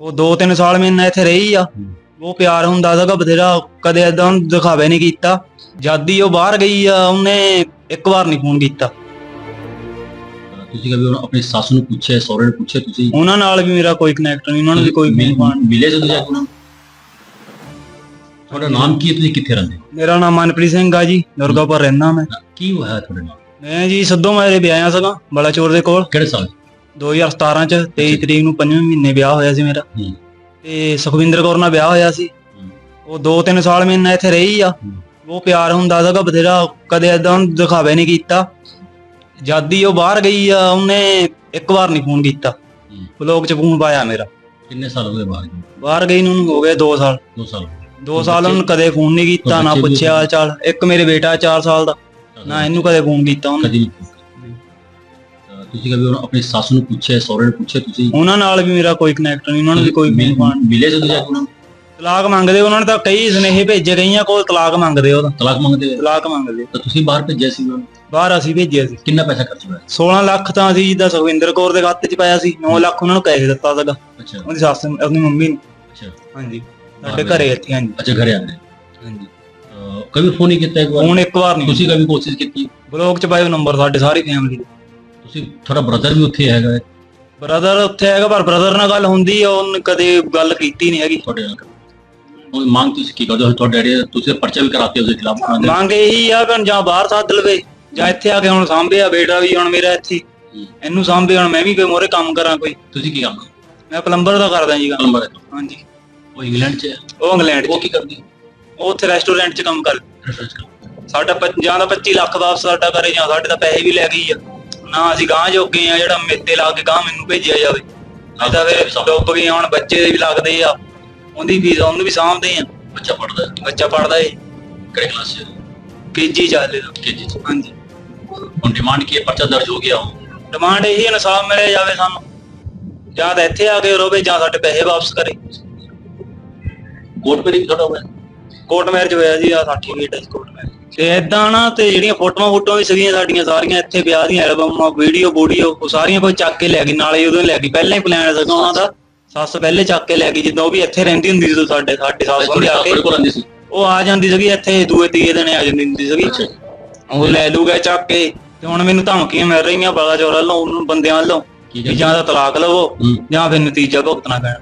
ਉਹ 2-3 ਸਾਲ ਮੇਰੇ ਨਾਲ ਇੱਥੇ ਰਹੀ ਆ। ਉਹ ਪਿਆਰ ਹੁੰਦਾ ਸੀਗਾ ਬਥੇਰਾ ਕਦੇ ਏਦਾਂ ਦਿਖਾਵੇ ਨਹੀਂ ਕੀਤਾ। ਜਦ ਹੀ ਉਹ ਬਾਹਰ ਗਈ ਆ ਉਹਨੇ ਇੱਕ ਵਾਰ ਨਹੀਂ ਫੋਨ ਕੀਤਾ। ਤੁਸੀਂ ਕਦੇ ਆਪਣੀ ਸੱਸ ਨੂੰ ਪੁੱਛਿਆ ਸਹੁਰੇ ਨੂੰ ਪੁੱਛਿਆ ਤੁਸੀਂ? ਉਹਨਾਂ ਨਾਲ ਵੀ ਮੇਰਾ ਕੋਈ ਕਨੈਕਟ ਨਹੀਂ ਉਹਨਾਂ ਨੂੰ ਵੀ ਕੋਈ ਮਿਲ- ਜਦੋਂ ਜਾ ਕੇ? ਉਹਨਾਂ? ਤੁਹਾਡਾ ਨਾਮ ਕੀ ਹੈ? ਤੁਸੀਂ ਕਿੱਥੇ ਰਹਿੰਦੇ? ਮੇਰਾ ਨਾਮ ਮਨਪ੍ਰੀਤ ਸਿੰਘ ਆ ਜੀ ਦੁਰਗਾਪੁਰ ਰਹਿੰਦਾ ਮੈਂ। ਕੀ ਹੋਇਆ ਤੁਹਾਡੇ ਨਾਲ? ਮੈਂ ਜੀ ਸੱਦੋਂ ਮਾਰੇ ਵਿਆਹਿਆ ਸੀਗਾ ਬਲਾਚੌਰ ਦੇ ਕੋਲ। ਕਿਹੜੇ ਸਾਲ? 2017 ਚ 23 ਤਰੀਕ ਨੂੰ ਪੰਜਵੇਂ ਮਹੀਨੇ ਵਿਆਹ ਹੋਇਆ ਸੀ ਮੇਰਾ। ਤੇ ਸੁਖਵਿੰਦਰ ਕੌਰ ਨਾਲ ਵਿਆਹ ਹੋਇਆ ਸੀ। ਉਹ 2-3 ਸਾਲ ਮੇਰੇ ਨਾਲ ਇੱਥੇ ਰਹੀ ਆ। ਉਹ ਪਿਆਰ ਹੁੰਦਾ ਸੀਗਾ ਬਥੇਰਾ ਕਦੇ ਏਦਾਂ ਦਿਖਾਵੇ ਨਹੀਂ ਕੀਤਾ। ਜਦ ਉਹ ਬਾਹਰ ਗਈ ਆ ਉਹਨੇ ਇੱਕ ਵਾਰ ਨਹੀਂ ਫੋਨ ਕੀਤਾ। ਬਲੌਗ ਚ ਫੋਨ ਪਾਇਆ ਮੇਰਾ। ਕਿੰਨੇ ਸਾਲ ਹੋ ਗਏ ਬਾਹਰ ਗਏ? ਬਾਹਰ ਗਈ ਨੂੰ ਹੋ ਗਏ 2 ਸਾਲ। ਦੋ ਸਾਲ 2 ਸਾਲ ਉਹਨੂੰ ਕਦੇ ਫੋਨ ਨਹੀਂ ਕੀਤਾ ਨਾ ਪੁੱਛਿਆ ਚਾਲ। ਇੱਕ ਮੇਰੇ ਬੇਟਾ 4 ਸਾਲ ਦਾ ਨਾ ਇਹਨੂੰ ਕਦੇ ਫੋਨ ਕੀਤਾ ਉਹਨੇ। ਤੁਸੀਂ ਕਦੇ ਉਹਨਾਂ ਆਪਣੀ ਸੱਸ ਨੂੰ ਪੁੱਛਿਆ ਸਹੁਰੇ ਨੂੰ ਪੁੱਛਿਆ ਤੁਸੀਂ? ਉਹਨਾਂ ਨਾਲ ਵੀ ਮੇਰਾ ਕੋਈ ਕਨੈਕਟ ਨਹੀਂ ਉਹਨਾਂ ਨੂੰ ਵੀ ਕੋਈ ਮਿਲ- ਫੋਨ ਮਿਲੇ ਜਦੋਂ ਜਾ ਕੇ? ਉਹਨਾਂ ਨੂੰ? ਤਲਾਕ ਮੰਗਦੇ ਉਹਨਾਂ ਨੇ ਤਾਂ ਕਈ ਸੁਨੇਹੇ ਭੇਜੇ ਗਈਆਂ ਕੋਲ ਤਲਾਕ ਮੰਗਦੇ ਉਹਦਾ ਤਲਾਕ ਮੰਗਦੇ ਆ। ਤਲਾਕ ਮੰਗਦੇ। ਤਾਂ ਤੁਸੀਂ ਬਾਹਰ ਭੇਜਿਆ ਸੀ ਉਹਨਾਂ ਨੂੰ? ਬਾਹਰ ਅਸੀਂ ਭੇਜਿਆ ਸੀ। ਕਿੰਨਾ ਪੈਸਾ ਖਰਚ ਹੋਇਆ? 16 ਲੱਖ ਤਾਂ ਅਸੀਂ ਜਿੱਦਾਂ ਸੁਖਵਿੰਦਰ ਕੌਰ ਦੇ ਖਾਤੇ 'ਚ ਪਾਇਆ ਸੀ 9 ਲੱਖ ਉਹਨਾਂ ਨੂੰ ਕੈਸ਼ ਦਿੱਤਾ ਸੀਗਾ। ਅੱਛਾ। ਉਹਦੀ ਸੱਸ ਨੂੰ ਆਪਣੀ ਮੰਮੀ ਨੂੰ। ਅੱਛਾ। ਹਾਂਜੀ। ਸਾਡੇ ਘਰੇ ਇੱਥੇ ਹਾਂਜੀ। ਅੱਛਾ ਘਰੇ ਆਉਂਦੇ। ਹਾਂਜੀ। ਕभी ਫੋਨ ਨਹੀਂ ਕੀਤਾ ਇੱਕ ਵਾਰ? ਹੁਣ ਇੱਕ ਵਾਰ ਨਹੀਂ ਤੁਸੀਂ ਕभी ਕੋਸ਼ਿਸ਼ ਕੀਤੀ? ਬਲੌਗ 'ਚ ਪਾਇਓ ਨੰਬਰ ਸਾਡੇ ਸਾਰੀ ਫੈਮਿਲੀ ਤੁਸੀਂ ਤੁਹਾਡਾ ਬ੍ਰਦਰ ਵੀ ਉੱਥੇ ਹੈਗਾ ਹੈ, ਬ੍ਰਦਰ ਉੱਥੇ ਹੈਗਾ ਪਰ ਬ੍ਰਦਰ ਨਾਲ ਗੱਲ ਹੁੰਦੀ ਆ ਉਹਨੇ ਕਦੇ ਗੱਲ ਕੀਤੀ ਨਹੀਂ ਹੈਗੀ। ਤੁਹਾਡੇ ਨਾਲ ਉਹ ਮੰਗ ਤੁਸੀਂ ਕੀ ਕਰਦੇ ਹੋ? ਤੁਹਾਡੇ ਡੈਡੀ ਤੁਸੀਂ ਪਰਚਾ ਵੀ ਕਰਾਤੇ ਉਸਦੇ ਖਿਲਾਫ ਹੋ? ਮੰਗ ਇਹੀ ਆ ਕਿ ਜਾਂ ਬਾਹਰ ਸੱਦ ਲਵੇ ਜਾਂ ਇੱਥੇ ਆ ਕੇ ਹੁਣ ਸਾਂਭਿਆ ਬੇਟਾ ਵੀ ਹੁਣ ਮੇਰਾ ਇੱਥੇ। ਹੂੰ। ਇਹਨੂੰ ਸਾਂਭੇ ਹੁਣ ਮੈਂ ਵੀ ਕੋਈ ਮੋਰੇ ਕੰਮ ਕਰਾਂ ਕੋਈ। ਤੁਸੀਂ ਕੀ ਕੰਮ ਕਰਦੇ ਮੈਂ ਪਲੰਬਰ ਦਾ ਕਰਦਾ ਜੀ ਕੰਮ। ਹੈ ਹਾਂਜੀ। ਉਹ ਇੰਗਲੈਂਡ 'ਚ ਹੈ? ਉਹ ਇੰਗਲੈਂਡ 'ਚ। ਉਹ ਕੀ ਕਰਦੀ? ਉਹ ਉੱਥੇ ਰੈਸਟੋਰੈਂਟ 'ਚ ਕੰਮ ਕਰ ਰਿਸਰਚ ਕਰ ਸਾਡਾ ਪ- ਜਾਂ ਤਾਂ 25 ਲੱਖ ਵਾਪਸ ਸਾਡਾ ਕਰੇ ਜਾਂ ਸਾਡੇ ਤਾਂ ਪੈਸੇ ਵੀ ਲੈ ਗਈ ਆ। ਨਾ ਅਸੀਂ ਗਾਂ ਜੋਗੇ ਆ ਜਿਹੜਾ ਮੇਤੇ ਲਾ ਕੇ ਗਾਂ ਮੈਨੂੰ ਭੇਜਿਆ ਜਾਵੇ। ਤਾਂ ਫਿਰ ਡੁੱਬ ਗਏ ਹੁਣ ਬੱਚੇ ਦੇ ਵੀ ਲੱਗਦੇ ਆ। ਉਹਦੀ ਫੀਸ ਉਹਨੂੰ ਵੀ ਸਾਂਭਦੇ ਆ। ਬੱਚਾ ਪੜਦਾ ਬੱਚਾ ਪੜਦਾ ਏ। ਕਿਹੜੇ ਕਲਾਸ 'ਚ? ਕੇਜੀ ਚੱਲੇ ਦਾ ਕੇਜੀ 'ਚ। ਹਾਂਜੀ। ਹੁਣ ਡਿਮਾਂਡ ਕੀ ਹੈ? ਪਰਚਾ ਦਰਜ ਹੋ ਗਿਆ ਹੋ ਡਿਮਾਂਡ ਇਹੀ ਹੈ ਇਨਸਾਫ ਮਿਲੇ ਜਾਵੇ ਸਾਨੂੰ। ਜਾਂ ਤਾਂ ਇੱਥੇ ਆ ਕੇ ਰੋਵੇ ਜਾਂ ਸਾਡੇ ਪੈਸੇ ਵਾਪਸ ਕਰੇ। ਕੋਰਟ ਵੀ ਤੁਹਾਡਾ ਹੋਇਆ। ਕੋਰਟ ਮੈਰਿਜ ਹੋਇਆ ਜੀ ਆ ਸਰਟੀਫਿਕੇਟ ਹੈ ਕੋਰਟ ਮੈਰਿਜ ਤੇ ਇਦਾਂ ਨਾ ਤੇ ਜਿਹੜੀਆਂ ਫੋਟੋਆਂ ਫੋਟੋਆਂ ਵੀ ਸੀਗੀਆਂ ਸਾਡੀਆਂ ਸਾਰੀਆਂ ਇੱਥੇ ਵਿਆਹ ਦੀਆਂ ਐਲਬਮਾਂ ਵੀਡੀਓ ਵੀਡੀਓ ਉਹ ਸਾਰੀਆਂ ਕੋਈ ਚੱਕ ਕੇ ਲੈ ਗਈ ਨਾਲੇ ਉਦੋਂ ਲੈ ਗਈ। ਪਹਿਲਾਂ ਹੀ ਪਲਾਨ ਸੀਗਾ ਉਹਨਾਂ ਦਾ ਸੱਸ ਪਹਿਲੇ ਚੱਕ ਕੇ ਲੈ ਗਈ ਜਦੋਂ ਉਹ ਵੀ ਇੱਥੇ ਰਹਿੰਦੀ ਹੁੰਦੀ ਸੀ ਸਾਡੇ ਸਾਡੇ ਸੱਸ ਹੁੰਦੀ ਆ ਕੇ। ਕੋਲ ਉਹ ਆ ਜਾਂਦੀ ਸੀਗੀ ਇੱਥੇ ਦੂਏ ਤੀਏ ਦਿਨ ਆ ਜਾਂਦੀ ਹੁੰਦੀ ਸੀਗੀ। ਉਹ ਲੈ ਲੂਗਾ ਚੱਕ ਕੇ ਤੇ ਹੁਣ ਮੈਨੂੰ ਧਮਕੀਆਂ ਮਿਲ ਰਹੀਆਂ ਬੜਾ ਚੋਰਾ ਵੱਲੋਂ ਉਹਨੂੰ ਬੰਦਿਆਂ ਵੱਲੋਂ ਕੀ ਜਾਂ ਤਾਂ ਤਲਾਕ ਲਵੋ ਜਾਂ ਫਿਰ ਨਤੀਜਾ ਭੁਗਤਣਾ ਪੈਣਾ।